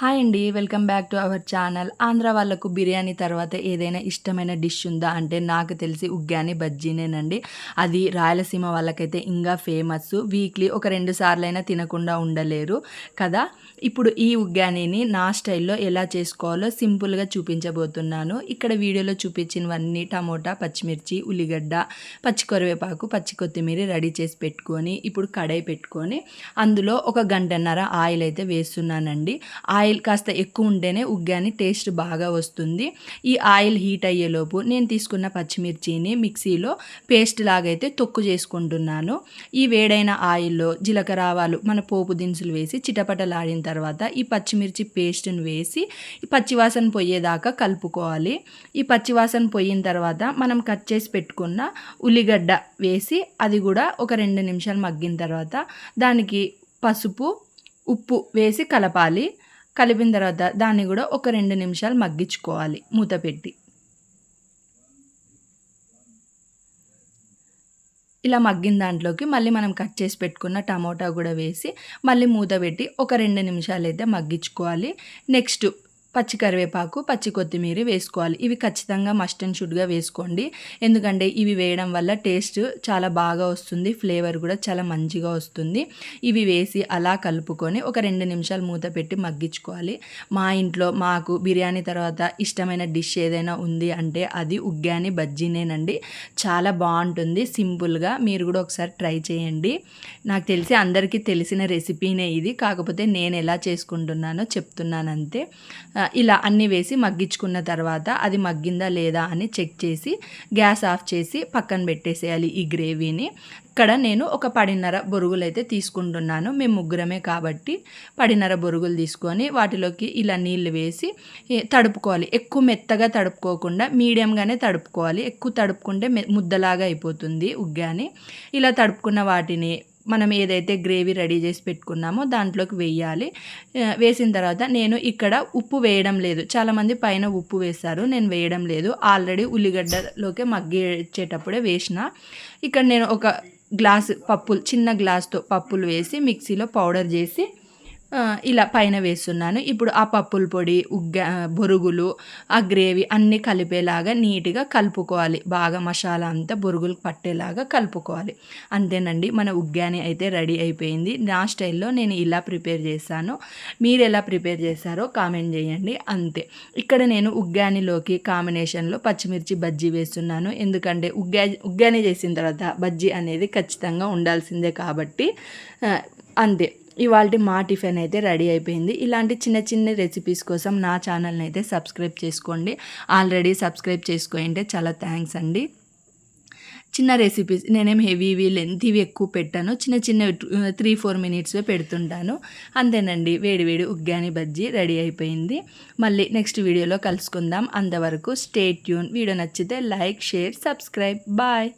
Hi అండి welcome back to our channel Andhra వాళ్ళకు బిర్యానీ తర్వాత ఏదైనా ఇష్టమైన డిష్ ఉందా అంటే నాకు తెలిసి ఉగ్గాని బజ్జీనేనండి. అది రాయలసీమ వాళ్ళకైతే ఇంకా ఫేమస్ వీక్లీ ఒక రెండు సార్లైనా తినకుండా ఉండలేరు కదా. ఇప్పుడు ఈ ఉగ్గానీని నా స్టైల్లో ఎలా చేసుకోవాలో సింపుల్గా చూపించబోతున్నాను. ఇక్కడ వీడియోలో చూపించినవన్నీ టమోటా పచ్చిమిర్చి ఉల్లిగడ్డ పచ్చి కరివేపాకు పచ్చి కొత్తిమీర రెడీ చేసి పెట్టుకొని ఇప్పుడు కడాయి పెట్టుకొని అందులో ఒక గంటన్నర ఆయిల్ అయితే వేస్తున్నానండి. ఆయిల్ ఆయిల్ కాస్త ఎక్కువ ఉంటేనే ఉగ్గాని టేస్ట్ బాగా వస్తుంది. ఈ ఆయిల్ హీట్ అయ్యేలోపు నేను తీసుకున్న పచ్చిమిర్చిని మిక్సీలో పేస్ట్ లాగైతే తొక్కు చేసుకుంటున్నాను. ఈ వేడైన ఆయిల్లో జీలకర్ర ఆవాలు మన పోపు దినుసులు వేసి చిటపటలాడిన తర్వాత ఈ పచ్చిమిర్చి పేస్ట్ని వేసి పచ్చివాసన పోయేదాకా కలుపుకోవాలి. ఈ పచ్చివాసన పోయిన తర్వాత మనం కట్ చేసి పెట్టుకున్న ఉల్లిగడ్డ వేసి అది కూడా ఒక రెండు నిమిషాలు మగ్గిన తర్వాత దానికి పసుపు ఉప్పు వేసి కలపాలి. కలిపిన తర్వాత దాన్ని కూడా ఒక రెండు నిమిషాలు మగ్గించుకోవాలి. మూత పెట్టి. ఇలా మగ్గిన దాంట్లోకి మళ్ళీ మనం కట్ చేసి పెట్టుకున్న టమోటా కూడా వేసి మళ్ళీ మూత పెట్టి ఒక రెండు నిమిషాలు అయితే మగ్గించుకోవాలి. నెక్స్ట్ పచ్చి కరివేపాకు పచ్చి కొత్తిమీర వేసుకోవాలి. ఇవి ఖచ్చితంగా మస్ట్ అండ్ షుడ్గా వేసుకోండి. ఎందుకంటే ఇవి వేయడం వల్ల టేస్ట్ చాలా బాగా వస్తుంది ఫ్లేవర్ కూడా చాలా మంచిగా వస్తుంది. ఇవి వేసి అలా కలుపుకొని ఒక రెండు నిమిషాలు మూత పెట్టి మగ్గించుకోవాలి. మా ఇంట్లో మాకు బిర్యానీ తర్వాత ఇష్టమైన డిష్ ఏదైనా ఉంది అంటే అది ఉగ్గాని బజ్జీనేనండి. చాలా బాగుంటుంది సింపుల్గా మీరు కూడా ఒకసారి ట్రై చేయండి. నాకు తెలిసి అందరికీ తెలిసిన రెసిపీనే ఇది. కాకపోతే నేను ఎలా చేసుకుంటున్నానో చెప్తున్నాను అంతే. ఇలా అన్నీ వేసి మగ్గించుకున్న తర్వాత అది మగ్గిందా లేదా అని చెక్ చేసి గ్యాస్ ఆఫ్ చేసి పక్కన పెట్టేసేయాలి ఈ గ్రేవీని. ఇక్కడ నేను ఒక పడిన్నర బొరుగులు అయితే తీసుకుంటున్నాను. మేము ముగ్గురమే కాబట్టి పడిన్నర బొరుగులు తీసుకొని వాటిలోకి ఇలా నీళ్ళు వేసి తడుపుకోవాలి. ఎక్కువ మెత్తగా తడుపుకోకుండా మీడియంగానే తడుపుకోవాలి. ఎక్కువ తడుపుకుంటే ముద్దలాగా అయిపోతుంది ఉగ్గాని. ఇలా తడుపుకున్న వాటిని మనం ఏదైతే గ్రేవీ రెడీ చేసి పెట్టుకున్నామో దాంట్లోకి వేయాలి. వేసిన తర్వాత నేను ఇక్కడ ఉప్పు వేయడం లేదు. చాలామంది పైన ఉప్పు వేస్తారు నేను వేయడం లేదు. ఆల్రెడీ ఉల్లిగడ్డలోకి మగ్గించేటప్పుడే వేసిన. ఇక్కడ నేను ఒక గ్లాస్ పప్పులు చిన్న గ్లాస్తో పప్పులు వేసి మిక్సీలో పౌడర్ చేసి ఇలా పైన వేస్తున్నాను. ఇప్పుడు ఆ పప్పుల పొడి ఉగ్గ బొరుగులు ఆ గ్రేవీ అన్నీ కలిపేలాగా నీట్గా కలుపుకోవాలి. బాగా మసాలా అంతా బొరుగులు పట్టేలాగా కలుపుకోవాలి. అంతేనండి మన ఉగ్గాని అయితే రెడీ అయిపోయింది. నా స్టైల్లో నేను ఇలా ప్రిపేర్ చేశాను. మీరు ఎలా ప్రిపేర్ చేశారో కామెంట్ చేయండి. అంతే. ఇక్కడ నేను ఉగ్గానిలోకి కాంబినేషన్లో పచ్చిమిర్చి బజ్జీ వేస్తున్నాను. ఎందుకంటే ఉగ్గా ఉగ్గాని చేసిన తర్వాత బజ్జీ అనేది ఖచ్చితంగా ఉండాల్సిందే కాబట్టి అంతే. ఇవాళ మా టిఫిన్ అయితే రెడీ అయిపోయింది. ఇలాంటి చిన్న చిన్న రెసిపీస్ కోసం నా ఛానల్ని అయితే సబ్స్క్రైబ్ చేసుకోండి. ఆల్రెడీ సబ్స్క్రైబ్ చేసుకోండి చాలా థ్యాంక్స్ అండి. చిన్న రెసిపీస్ నేనేం హెవీవి లెంతీవి ఎక్కువ పెట్టాను. చిన్న చిన్న త్రీ ఫోర్ మినిట్స్లో పెడుతుంటాను. అంతేనండి. వేడి వేడి ఉగ్గాని బజ్జీ రెడీ అయిపోయింది. మళ్ళీ నెక్స్ట్ వీడియోలో కలుసుకుందాం. అంతవరకు స్టే ట్యూన్ వీడియో నచ్చితే లైక్ షేర్ సబ్స్క్రైబ్ బాయ్